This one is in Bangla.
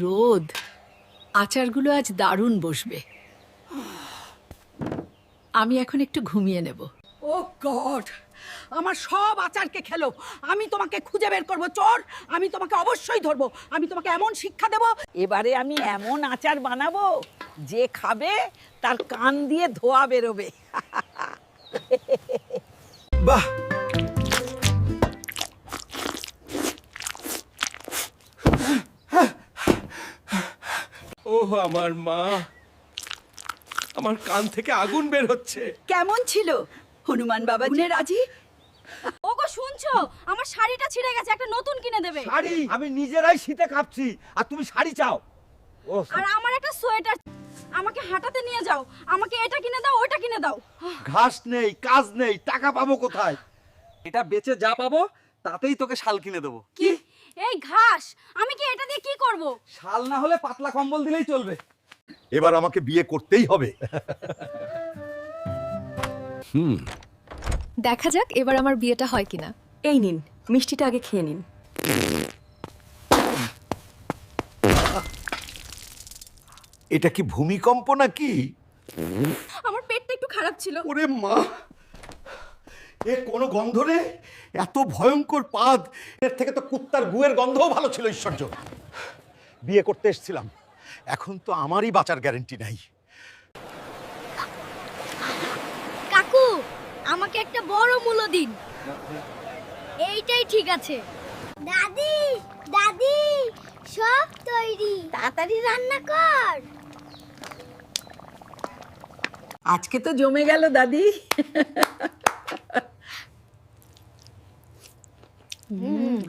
রোদ। আচারগুলো আজ দারুণ বসবে। আমি এখন একটু ঘুমিয়ে নেব। ও গড আমার সব আচারকে খেলো। আমি তোমাকে খুঁজে বের করব চোর! আমি তোমাকে অবশ্যই ধরবো। আমি তোমাকে এমন শিক্ষা দেব এবারে আমি এমন আচার বানাবো যে খাবে তার কান দিয়ে ধোয়া বেরোবে। বাহ! আমার মা। আমার কান থেকে আগুন বের হচ্ছে। কেমন ছিল? হনুমান বাবা গুনে রাজি? ওগো শুনছো? আমার শাড়িটা ছিঁড়ে গেছে একটা নতুন কিনে দেবে। শাড়ি? আমি নিজেরাই শীতে কাঁপছি আর তুমি শাড়ি চাও। ও আর আমার একটা সোয়েটার আমাকে হাঁটাতে নিয়ে যাও। আমাকে এটা কিনে দাও ওটা কিনে দাও। ঘাস নেই কাজ নেই টাকা পাবো কোথায়? এটা বেচে যা পাবো তাতেই তোকে শাল কিনে দেবো। কি? এই ঘাস আমি করব? শাল না হলে পাতলা কম্বল দিলেই চলবে। এবার আমাকে বিয়ে করতেই হবে। দেখা যাক এবার আমার বিয়েটা হয় কিনা। এই নিন মিষ্টিটা আগে খেয়ে নিন। এটা কি ভূমিকম্প নাকি? আমার পেটটা একটু খারাপ ছিল। ওরে মা! এ কোনো গন্ধ নেই এত ভয়ঙ্কর পাদ। এর থেকে তো কুত্তার গুয়ের গন্ধও ভালো ছিল ঈশ্বর্য বিয়ে করতে এসেছিলাম। এখন তো আমারই বাঁচার গ্যারেন্টি নাই। কাকু আমাকে একটা বড় মূল্য দিন। এইটাই ঠিক আছে। দাদি দাদি সব তৈরি। তাড়াতাড়ি রান্না কর। আজকে তো জমে গেল দাদি। হুম।